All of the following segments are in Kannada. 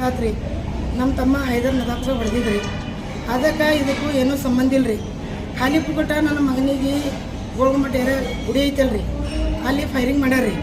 ರಾತ್ರಿ. ನಮ್ಮ ತಮ್ಮ ಹೈದರ್ ನದಾಪ್ಸ ಹೊಡೆದಿದ್ರಿ. ಅದಕ್ಕೆ ಇದಕ್ಕೂ ಏನೂ ಸಂಬಂಧ ಇಲ್ಲ ರೀ ಖಾಲಿ ಪುಕಟ ನನ್ನ ಮಗನಿಗೆ ಗೋಳ್ಗುಮಟ್ಟ ಏರ ಗುಡಿ ಐತಲ್ರಿ. ಅಲ್ಲಿ ಫೈರಿಂಗ್ ಮಾಡ್ಯಾರ್ರಿ.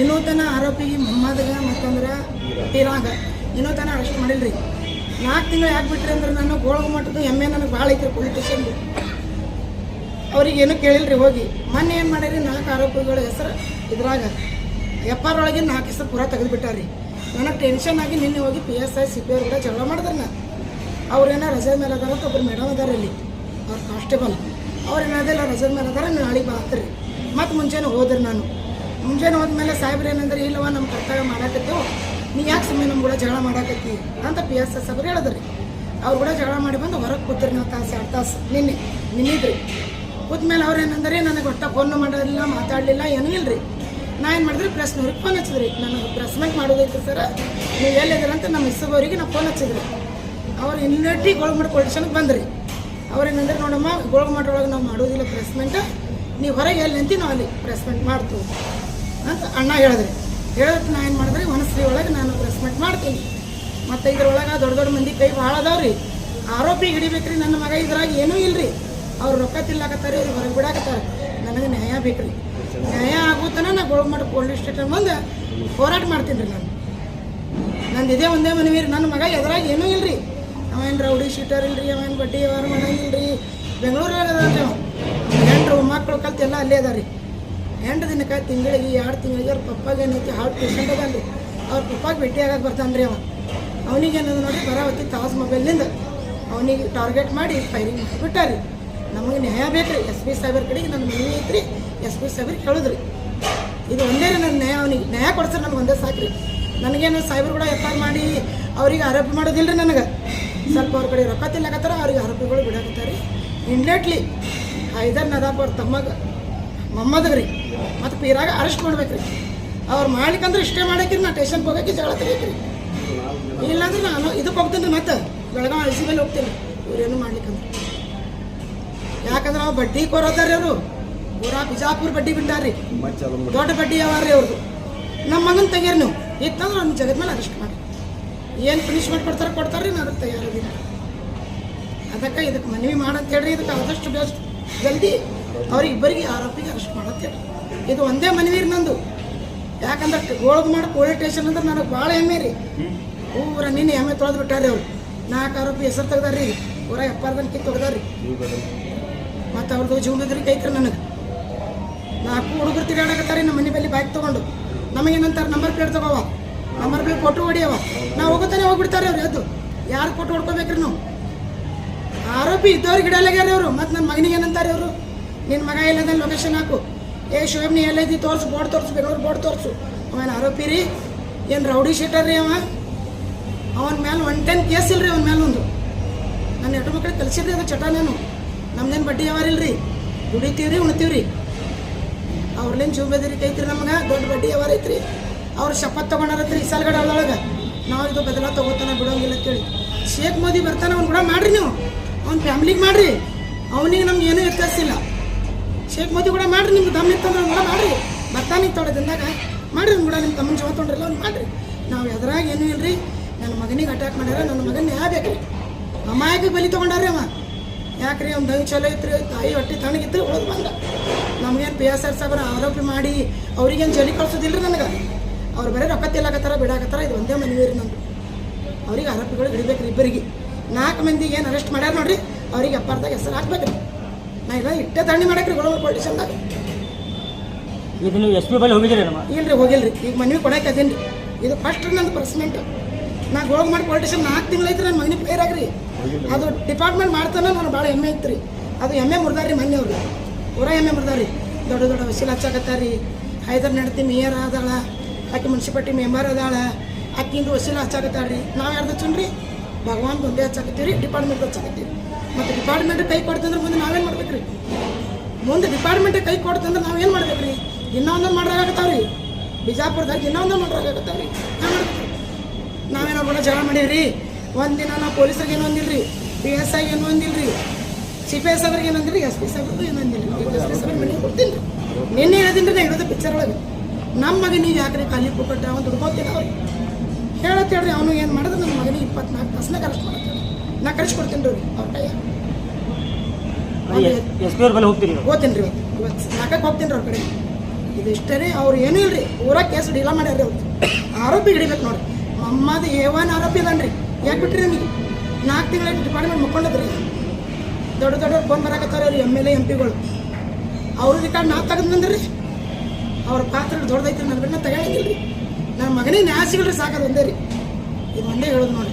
ಇನ್ನೂ ತನ ಆರೋಪಿಗೆ ಮೊಹಮ್ಮದ್ಗ ಮತ್ತಂದ್ರೆ ಟೀರಾಗ ಇನ್ನೂ ತನ ಅರೆಸ್ಟ್ ರೀ ನಾಲ್ಕು ತಿಂಗಳು ಯಾಕೆ ಬಿಟ್ರಿ ಅಂದ್ರೆ ನಾನು ಗೋಳ್ಗುಮಟ್ಟದು ಎಮ್ಮೆ ನನಗೆ ಭಾಳ ಐತ್ರಿ ಪೊಲೀಸ್ ಸ್ಟೇಷನ್ದು ಅವ್ರಿಗೆ ಏನೂ ಕೇಳಿಲ್ರಿ ಹೋಗಿ. ಮೊನ್ನೆ ಏನು ಮಾಡ್ಯಾರಿ ನಾಲ್ಕು ಆರೋಪಿಗಳ ಹೆಸರು ಇದ್ರಾಗ. ಎಪ್ಪಾರೊಳಗೆ ನಾಲ್ಕು ಹೆಸರು ಪೂರ ತೆಗೆದುಬಿಟ್ಟಾರಿ ನನಗೆ ಟೆನ್ಷನ್ ಆಗಿ ನಿನ್ನೆ ಹೋಗಿ P S I C P ಜಗಳ ಮಾಡಿದ್ರೆ ನಾನು ಅವ್ರೇನೋ ರಜೆ ಮೇಲೆ ಅದಾರ ಅಂತ ಒಬ್ಬರು ಮೇಡಮ್ ಅದಾರ ಇಲ್ಲಿ ಅವ್ರು ಕಾನ್ಸ್ಟೇಬಲ್ ಅವ್ರು ಏನಾದಿಲ್ಲ ರಜೆ ಮೇಲೆ ಅದಾರ ನಾಳೆಗೆ ಬಾತ್ರಿ ಮತ್ತು ಮುಂಜಾನೆ ಹೋದ್ರಿ ನಾನು. ಮುಂಜಾನೆ ಹೋದ್ಮೇಲೆ ಸಾಹೇಬ್ರು ಏನಂದ್ರೆ ಇಲ್ಲವ ನಮ್ಮ ಕರ್ತವ್ಯ ಮಾಡಾಕತ್ತೇವು. ನೀ ಯಾಕೆ ಸುಮ್ಮನೆ ನಮ್ಮ ಕೂಡ ಜಗಳ ಮಾಡಾಕತ್ತಿ ಅಂತ ಪಿ ಎಸ್ ಎಸ್ ಅವ್ರು ಹೇಳಿದ್ರಿ. ಅವ್ರು ಕೂಡ ಜಗಳ ಮಾಡಿ ಬಂದು ಹೊರಗೆ ಕೂತ್ರಿ ನಾವು ತಾಸು, ಎರಡು ತಾಸು, ನಿನ್ನೆ, ನಿನ್ನಿದ್ರಿ. ಕೂತ್ಮೇಲೆ ಅವ್ರು ಏನಂದ್ರೆ, ನನಗೆ ಒಟ್ಟ ಫೋನ್ ಮಾಡೋದಿಲ್ಲ ಮಾತಾಡಲಿಲ್ಲ, ಏನೂ ಇಲ್ರಿ. ನಾ ಏನು ಮಾಡಿದ್ರಿ? ಪ್ರೆಸ್ನವ್ರಿಗೆ ಫೋನ್ ಹಚ್ಚಿದ್ರಿ. ನನಗೆ ಪ್ರೆಸ್ ಮೀಟ್ ಮಾಡೋದೈತೆ ಸರ್ ನೀವು ಎಲ್ಲಿದ್ದೀರ ಅಂತ ನಮ್ಮ ಮಿಸ್ಸವರಿಗೆ ನಾವು ಫೋನ್ ಹಚ್ಚಿದ್ರಿ. ಅವ್ರು ಇನ್ನಟ್ಟಿ ಗೋಳ್ಮಟ್ ಪೊಲಿಟಿಷನ್ಗೆ ಬಂದ್ರಿ. ಅವ್ರು ಏನಂದ್ರೆ, ನೋಡಮ್ಮ ಗೋಳ್ಮಟ್ ಒಳಗೆ ನಾವು ಮಾಡೋದಿಲ್ಲ ಪ್ರೆಸ್ ಮೆಂಟ್ ನೀವು ಹೊರಗೆ ಎಲ್ಲಿ ನಿಂತಿ ನಾವು ಅಲ್ಲಿ ಪ್ರೆಸ್ ಮೀಟ್ ಮಾಡ್ತೀವಿ. ಅಂತ ಅಣ್ಣ ಹೇಳಿದ್ರಿ. ಹೇಳಿದ್ರೆ ನಾ ಏನು ಮಾಡಿದ್ರಿ? ಮನಸ್ಸಿ ಒಳಗೆ ನಾನು ಪ್ರೆಸ್ ಮೆಂಟ್ ಮಾಡ್ತೀನಿ. ಮತ್ತು ಇದ್ರೊಳಗೆ ದೊಡ್ಡ ದೊಡ್ಡ ಮಂದಿ ಕೈ ಭಾಳ ಅದಾವ್ರಿ ಆರೋಪಿ ಹಿಡಿಬೇಕ್ರಿ ನನ್ನ ಮಗ, ಇದ್ರಾಗ ಏನೂ ಇಲ್ರಿ. ಅವ್ರು ರೊಕ್ಕ ತಿನ್ಲಾಕತ್ತಾರೆ ಹೊರಗೆ ಬಿಡಾಕತ್ತಾರೆ. ನನಗೆ ನ್ಯಾಯ ಬೇಕ್ರಿ. ನ್ಯಾಯ ಆಗುತ್ತಾನ ನಾ ಗೋಳ್ಮಠ ಪೊಲೀಸ್ ಸ್ಟೇಷನ್ ಬಂದು ಹೋರಾಟ ಮಾಡ್ತೀನಿ ರೀ ನಾನು. ನಂದು ಇದೇ ಒಂದೇ ಮನವಿ ರೀ ನನ್ನ ಮಗ ಎದ್ರಾಗ ಏನೂ ರೀ ಅವೇನು ರೌಡಿ ಶೀಟರ್ ಇಲ್ರಿ ಅವೇನು ಬಡ್ಡಿ ವ್ಯವಹಾರ ಮಾಡಂಗಿಲ್ರಿ ಬೆಂಗಳೂರಾಗ ಅದಾನ್ರಿ ಅವ. ಎಂಟು ಮಕ್ಕಳು ಕಲ್ತು ಎಲ್ಲ ಅಲ್ಲೇ ಅದ ರೀ. ಎಂಟು ದಿನಕ್ಕೆ ತಿಂಗಳಿಗೆ ಎರಡು ತಿಂಗಳಿಗೆ ಅವ್ರ ಪಪ್ಪಾಗ ಏನೈತಿ ಹಾರ್ಟ್ ಪೇಷಂಟ್ ಅದಾನ ರೀ. ಅವ್ರ ಪಪ್ಪಾಗ ಭೇಟಿ ಆಗಕ್ಕೆ ಬರ್ತಾನೆ ರೀ ಅವ. ಅವನಿಗೆ ಏನದು ನೋಡಿ ಬರಾವತ್ತಿ ತಾಸ್ ಮೊಬೈಲ್ನಿಂದ ಅವನಿಗೆ ಟಾರ್ಗೆಟ್ ಮಾಡಿ ಫೈರಿಂಗ್ ಮಾಡಿಬಿಟ್ಟಾರಿ ನಮಗೆ ನ್ಯಾಯ ಬೇಕ್ರಿ. ಎಸ್ ಪಿ ಸಾಹೇಬ್ರ ಕಡೆಗೆ ನನ್ನ ಮನೆ ಐತ್ರಿ. ಎಸ್ ಪಿ ಸಾಹೇಬ್ರಿಗೆ ಕೇಳಿದ್ರಿ. ಇದು ಒಂದೇ ರೀ ನನ್ನ ನ್ಯಾಯ. ಅವನಿಗೆ ನ್ಯಾಯ ಕೊಡ್ಸರ್ ನನಗೆ ಒಂದೇ ಸಾಕ್ರಿ. ನನಗೇನು ಸಾಹೇಬ್ರು ಕೂಡ ಎಫ್ ಆರ್ ಮಾಡಿ ಅವ್ರಿಗೆ ಆರೋಪ ಮಾಡೋದಿಲ್ಲ ರೀ ನನಗೆ. ಸ್ವಲ್ಪ ಅವ್ರ ಕಡೆ ರೊಕ್ಕ ತಿನ್ನಕತ್ತಾರ, ಅವ್ರಿಗೆ ಆರೋಪಿಗಳು ಬಿಡಾಕತ್ತಾರೆ. ರೀ ಐದರ್ ನದಾಪ್ ಅವ್ರ ತಮ್ಮಗ ಮೊಮ್ಮದ್ರಿ ರೀ ಮತ್ತು ಪೀರಾಗ ಅರೆಸ್ಟ್ ಮಾಡ್ಬೇಕ್ರಿ. ಅವ್ರು ಮಾಡ್ಲಿಕ್ಕಂದ್ರೆ ಇಷ್ಟೇ ಮಾಡಕ್ರಿ, ನಾ ಟೇಷನ್ಗೆ ಹೋಗಕ್ಕೆ ಜಗಳ ತೆಗಿಯಕ್ರಿ. ಇಲ್ಲಾಂದ್ರೆ ನಾನು ಇದಕ್ಕೆ ಹೋಗ್ತೀನಿ ರೀ ಮತ್ತೆ. ಬೆಳಗಾವಿ ಅಳಿಸಿ ಮೇಲೆ ಹೋಗ್ತೀನಿ ಇವ್ರೇನು ಮಾಡ್ಲಿಕ್ಕಂದ್ರೆ ಯಾಕಂದ್ರೆ ಅವ್ರು ಬಡ್ಡಿ ಕೊರೋದಾರ್ರಿ ಅವರು. ಪೂರಾ ಬಿಜಾಪುರ ಬಡ್ಡಿ ಬಿಟ್ಟಾರ್ರಿ ದೊಡ್ಡ ಬಡ್ಡಿ ಯಾವಾರ್ರಿ ಅವ್ರದ್ದು ನಮ್ಮ ಮಗನ ತೆಗೀರಿ ನೀವು. ಇತ್ತಂದ್ರೆ ಅವ್ನ ಜಗದ ಮೇಲೆ ಅರೆಸ್ಟ್ ಮಾಡಿ ಏನು ಪನಿಷ್ಮೆಂಟ್ ಕೊಡ್ತಾರೆ ಕೊಡ್ತಾರೆ ನಾನು ಅದಕ್ಕೆ ತಯಾರಿದ್ದೀನಿ ಅದಕ್ಕೆ ಇದಕ್ಕೆ ಮನವಿ ಮಾಡಂತ ಹೇಳ್ರಿ, ಇದಕ್ಕೆ ಆದಷ್ಟು ಬೆಸ್ಟ್ ಜಲ್ದಿ ಅವ್ರಿಗಿಬ್ಬರಿಗೆ ಆರೋಪಿಗೆ ಅರೆಸ್ಟ್ ಮಾಡಂತ ಹೇಳ್ರಿ. ಇದು ಒಂದೇ ಮನವಿ ರೀ ನಂದು. ಯಾಕಂದ್ರೆ ಗೋಳದ್ ಮಾಡಿ ಪೊಲೀಸ್ ಸ್ಟೇಷನ್ ಅಂದ್ರೆ ನನಗೆ ಭಾಳ ಹೆಮ್ಮೆ ರೀ. ಊರ ನಿನ್ನೆ ಹೆಮ್ಮೆ ತೊಳೆದು ಬಿಟ್ಟಾರ್ರಿ ಅವ್ರು. ನಾಲ್ಕು ಆರೋಪಿ ಹೆಸರು ತೆಗ್ದಾರ್ರಿ. ಊರ ಎಪ್ಪಾರ್ದನ್ ಕಿತ್ತು ತೆಗ್ದಾರ್ರಿ. ಮತ್ತು ಅವ್ರದ್ದು ಜೀವನದಲ್ಲಿ ಕೈಕ್ರಿ ನನಗೆ. ನಾಲ್ಕು ಹುಡುಗರು ತಿರುಗಾಡಕತ್ತಾರೆ ನಮ್ಮ ಮನೆ ಬಳಿ ಬೈಕ್ ತೊಗೊಂಡು. ನಮಗೇನಂತಾರೆ ನಂಬರ್ ಪ್ಲೇಟ್ ತಗೋವ. ನಂಬರ್ ಪ್ಲೇಟ್ ಕೊಟ್ಟು ಹೊಡಿಯವ. ನಾವು ಹೋಗುತ್ತಾನೆ ಹೋಗ್ಬಿಡ್ತಾರೆ ಅವ್ರು, ಎದ್ದು. ಯಾರು ಕೊಟ್ಟು ಹೊಡ್ಕೋಬೇಕ್ರಿ ನಾವು? ಆರೋಪಿ ಇದ್ದವ್ರಿಗೆ ಗಿಡಲಾಗ್ಯಾರ ಅವರು. ಮತ್ತು ನನ್ನ ಮಗನಿಗೆ ಏನಂತಾರೆ ಅವರು? ನಿನ್ನ ಮಗ ಎಲ್ಲದ ಲೊಕೇಶನ್ ಹಾಕು? ಏ ಶಿವಮ್ ನೀ ಎಲ್ಲೈತಿ ತೋರಿಸು ಬೋರ್ಡ್ ತೋರಿಸು, ಬೆಂಗಳೂರು ಬೋರ್ಡ್ ತೋರಿಸು. ಅವನ ಆರೋಪಿ ರೀ. ಏನು ರೌಡಿ ಶೀಟರ್ ರೀ ಅವ? ಅವನ ಮೇಲೆ ಒನ್ ಟೆನ್ ಕೇಸ್ ಇಲ್ರಿ ಅವನ ಮೇಲೆ ಒಂದು. ನನ್ನ ಹೆಣ್ಣು ಮಕ್ಕಳಿಗೆ ಕಲಿಸಿದ್ರಿ ಅದು ಚಟ ನಾನು ನಮ್ದೇನು ಬಡ್ಡಿ ಯಾವಾರ ಇಲ್ರಿ ದುಡಿತೀವ್ರಿ, ಉಣ್ತೀವ್ರಿ? ಅವ್ರಲ್ಲೇನು ಜೀವ ಕೈತ್ರಿ ನಮಗೆ? ದೊಡ್ಡ ಬಡ್ಡಿ ಯಾವಾರ ಐತ್ರಿ. ಅವ್ರು ಶಪತ್ ತೊಗೊಂಡಾರತ್ರಿ ಈ ಸಾಲ್ಗಡೆ ನಾವು ಇದು ಬದಲ ತೊಗೋತಾನೆ ಬಿಡೋಂಗಿಲ್ಲ ಅಂತೇಳಿ. ಶೇಖ್ ಮೋದಿ ಬರ್ತಾನೆ, ಅವ್ನು ಕೂಡ ಮಾಡ್ರಿ ನೀವು. ಅವ್ನ ಫ್ಯಾಮ್ಲಿಗೆ ಮಾಡ್ರಿ. ಅವನಿಗೆ ನಮ್ಗೆ ಏನೂ ವ್ಯತ್ಯಾಸ ಇಲ್ಲ. ಶೇಖ್ ಮೋದಿ ಕೂಡ ಮಾಡ್ರಿ, ನಿಮ್ಗೆ ದಮ್ ಇತ್ತಂದ್ರೆ ಅವ್ನು ಕೂಡ ಮಾಡ್ರಿ. ಬರ್ತಾನೆ ತೊಡೋದಿಂದಾಗ ಮಾಡ್ರಿ, ಅವ್ನು ಕೂಡ ನಿಮ್ಮ ತಮ್ಮನ ಜೀವ ತೊಗೊಂಡ್ರಲ್ಲ ಅವ್ನು ಮಾಡ್ರಿ. ನಾವು ಎದ್ರಾಗ ಏನೂ ಇಲ್ರಿ. ನನ್ನ ಮಗನಿಗೆ ಅಟ್ಯಾಕ್ ಮಾಡ್ಯಾರ ನನ್ನ ಮಗನ ಯಾವ ಬೇಕ್ರಿ. ಅಮಾಯಕ ಬಲಿ ತೊಗೊಂಡಾರ್ರಿ ಅವ. ಯಾಕ್ರಿ ಅವ್ನು ದೈ ಚಲೋ ಐತ್ರಿ? ತಾಯಿ ಹೊಟ್ಟೆ ತಣ್ಣಗಿತ್ತು ಉಳಿದು ಬಂದ. ನಮ್ಗೇನು ಪಿ ಎಸ್ ಆರ್ ಸಾಬ್ರ ಆರೋಪಿ ಮಾಡಿ ಅವ್ರಿಗೇನು ಜಲಿ ಕಳ್ಸೋದಿಲ್ರಿ ನನಗೆ? ಅವ್ರು ಬರೀ ರೊಕ್ಕ ತಿಲ್ಲಾಕತ್ತಾರ ಬಿಡಾಕತ್ತಾರ ಇದು ಒಂದೇ ಮನವಿ ರೀ ನಂದು ಅವ್ರಿಗೆ ಆರೋಪಿಗಳು ಹಿಡಿಬೇಕ್ರಿ ಇಬ್ಬರಿಗೆ. ನಾಲ್ಕು ಮಂದಿಗೆ ಏನು ಅರೆಸ್ಟ್ ಮಾಡ್ಯಾರ ನೋಡ್ರಿ ಅವ್ರಿಗೆ ಅಪ್ಪಾರ್ದಾಗ ಹೆಸರು ಹಾಕ್ಬೇಕ್ರಿ. ನಾ ಇಲ್ಲ ಇಟ್ಟೆ ತಣ್ಣಿ ಮಾಡಕ್ರಿ ಗೋಳೂರು ಪೊಲೀಸಂದಾಗ ನೀವು ಎಸ್ ಪಿ ಬಳಿ ಹೋಗಿದ್ದೀರಿ ನಮ್ಮ ಇಲ್ರಿ ಹೋಗಿಲ್ರಿ. ಈಗ ಮನವಿ ಕೊಡಕ್ಕೆ ಅದೇನ್ರಿ. ಇದು ಫಸ್ಟ್ ನಂದು ಪರ್ಸ್ಮೆಂಟ್ ನಾ ಗೋಳಗ್ ಮಾಡಿ ಪೊಲಿಟಿಷನ್ ನಾಲ್ಕು ತಿಂಗಳೈತ್ರಿ ನನ್ನ ಮಗನಿಗೆ ಫೇರ್ ಆಗ್ರಿ. ಅದು ಡಿಪಾರ್ಟ್ಮೆಂಟ್ ಮಾಡ್ತಾನೆ ನಾನು ಭಾಳ ಹೆಮ್ಮೆ ಐತ್ರಿ ಅದು ಎಮ್ಮೆ ಮುರ್ದಾರಿ ಮೊನ್ನೆ ಅವ್ರು. ಪೂರ ಎಮ್ಮೆ ಮುರ್ದಾರಿ. ದೊಡ್ಡ ದೊಡ್ಡ ವಸೀಲ್ ಹಚ್ಚಾಕತ್ತಾರಿ. ಹೈದರ್ ನಡ್ತಿ ಮೇಯರ್ ಆದಾಳ, ಆಕೆ ಮುನ್ಸಿಪಾಲ್ಟಿ ಮೆಂಬರ್ ಅದಾಳ ಆಕಿಂದು ವಸೀಲ್ ಹಚ್ಚಾಕತ್ತಾಳ್ರಿ. ನಾವು ಯಾರ್ದು ಹಚ್ಚನ್ರಿ ಭಗವಾನ್ ಒಂದೇ ಹಚ್ಚಾಕತ್ತೀವಿ ರೀ ಡಿಪಾರ್ಟ್ಮೆಂಟ್ ಹಚ್ಚಾಕತ್ತೀವಿ ಮತ್ತು ಡಿಪಾರ್ಟ್ಮೆಂಟ್ ಕೈ ಕೊಡ್ತಂದ್ರೆ ಮುಂದೆ ನಾವೇನು ಮಾಡ್ಬೇಕ್ರಿ? ಮುಂದೆ ಡಿಪಾರ್ಟ್ಮೆಂಟ್ ಕೈ ಕೊಡ್ತಂದ್ರೆ ನಾವೇನು ಮಾಡ್ಬೇಕ್ರಿ? ಇನ್ನೊಂದೊಂದು ಮಾಡ್ರಾಗತ್ತಾವ್ರಿ ಬಿಜಾಪುರದಾಗ ಇನ್ನೊಂದೊಂದು ಮಾಡ್ರಾಗತ್ತಾವ್ರಿ ನಾವೇನೋ ಕೂಡ ಜಗಳ ಮಾಡೀವ್ರಿ? ಒಂದಿನ ನಾವು ಪೊಲೀಸರಿಗೆ ಏನು ಅಂದಿಲ್ರಿ? ಪಿ ಎಸ್ ಐ ಏನು ಅಂದಿಲ್ರಿ? ಸಿ ಪಿ ಎಸ್ ಅವ್ರಿಗೆ ಏನು ಅಂದಿಲ್ಲ ಎಸ್ ಪಿ ಸಾಹೇಬ್ರಿಗೆ ಏನು ಅಂದಿಲ್ಲ ಎಸ್ ಪಿ ಮನೆಗೆ ಕೊಡ್ತೀನಿ ರೀ ನಿನ್ನೆ ಹೇಳಿದ್ರೆ ರೀ ನಾ ಇರೋದು ಪಿಕ್ಚರ್ ಒಳಗೆ ನಮ್ಮ ಮಗನಿಗೆ ನೀವು ಯಾಕ್ರಿ ಖಾಲಿ ಪುಕ್ಕಟ್ಟ ಅವ್ನು ದುಡ್ಕೋತೀನಿ ಅವ್ರಿಗೆ ಹೇಳತ್ತೇಳ್ರಿ ಅವನು ಏನು ಮಾಡಿದ್ರೆ ನಮ್ಮ ಇಪ್ಪತ್ನಾಲ್ಕು ತಾಸನಾಗ ಅರೆಸ್ಟ್ ಮಾಡ್ತಾರೆ ನಾ ಕಳಿಸ್ಕೊಡ್ತೀನಿ ರೀ ಅವ್ರ ಕೈಯ ಎಸ್ ಅವ್ರ? ಹೋಗ್ತೀನಿ ರೀ ಇವತ್ತು ನಾಲ್ಕಕ್ಕೆ ಹೋಗ್ತೀನಿ ರೀ ಅವ್ರ ಕಡೆ. ಇದು ಇಷ್ಟೇ ರೀ ಅವ್ರು ಏನೂ ಇಲ್ಲ ಊರಾಗ ಊರ ಕೇಸ್ ಡೀಲ ಮಾಡ್ಯಾರ ರೀ ಅವ್ರು. ಆರೋಪಿ ಹಿಡಿಬೇಕು ನೋಡ್ರಿ. ಮಮ್ಮದು ಏವನ್ ಆರೋಪಿ ಅದಾನ್ರಿ. ಯಾಕೆ ಬಿಟ್ರಿ ನಮಗೆ ನಾಲ್ಕು ತಿಂಗಳ ಡಿಪಾರ್ಟ್ಮೆಂಟ್ ಮುಕ್ಕೊಂಡದ್ರಿ. ದೊಡ್ಡ ದೊಡ್ಡ ಬಂದು ಬರಾಕತ್ತಾರ ರೀ ಎಂ ಎಲ್ ಎ ಎಂ ಪಿಗಳು ಅವ್ರ ರಿಕಾರ್ಡ್ ನಾ ತೆಗೆದು ಅವ್ರ ಪಾತ್ರ ದೊಡ್ಡದೈತಿ ನನ್ನ ಬಿಟ್ಟು ತಗೊಳಂಗಿಲ್ಲ ರೀ ನನ್ನ ಮಗನೇ ನ್ಯಾಯ ಸಿಗಲ್ರಿ ಸಾಕೋದು ಒಂದೇ ರೀ. ಇದು ಒಂದೇ ಹೇಳೋದು ನೋಡಿ